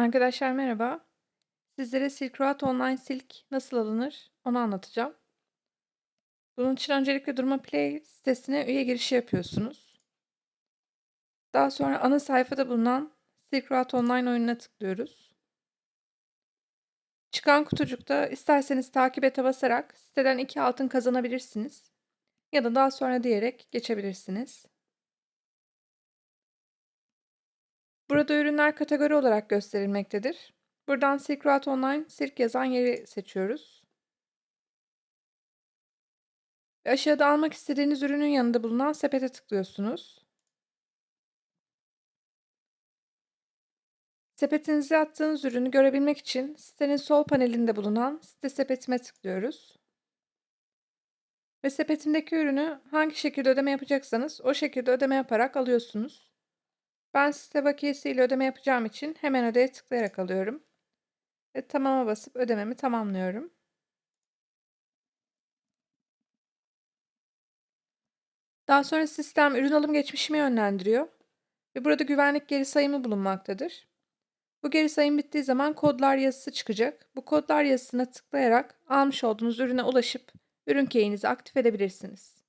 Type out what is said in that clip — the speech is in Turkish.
Arkadaşlar merhaba. Sizlere Silk Road Online Silk nasıl alınır onu anlatacağım. Bunun için öncelikle Durma Play sitesine üye girişi yapıyorsunuz. Daha sonra ana sayfada bulunan Silk Road Online oyununa tıklıyoruz. Çıkan kutucukta isterseniz takip basarak siteden 2 altın kazanabilirsiniz. Ya da daha sonra diyerek geçebilirsiniz. Burada ürünler kategori olarak gösterilmektedir. Buradan Silk Road Online Silk yazan yeri seçiyoruz. Aşağıda almak istediğiniz ürünün yanında bulunan sepete tıklıyorsunuz. Sepetinize attığınız ürünü görebilmek için sitenin sol panelinde bulunan site sepetime tıklıyoruz. Ve sepetindeki ürünü hangi şekilde ödeme yapacaksanız o şekilde ödeme yaparak alıyorsunuz. Ben site bakiyesiyle ödeme yapacağım için hemen ödeye tıklayarak alıyorum. Ve tamama basıp ödememi tamamlıyorum. Daha sonra sistem ürün alım geçmişimi yönlendiriyor. Ve burada güvenlik geri sayımı bulunmaktadır. Bu geri sayım bittiği zaman kodlar yazısı çıkacak. Bu kodlar yazısına tıklayarak almış olduğunuz ürüne ulaşıp ürün keyinizi aktif edebilirsiniz.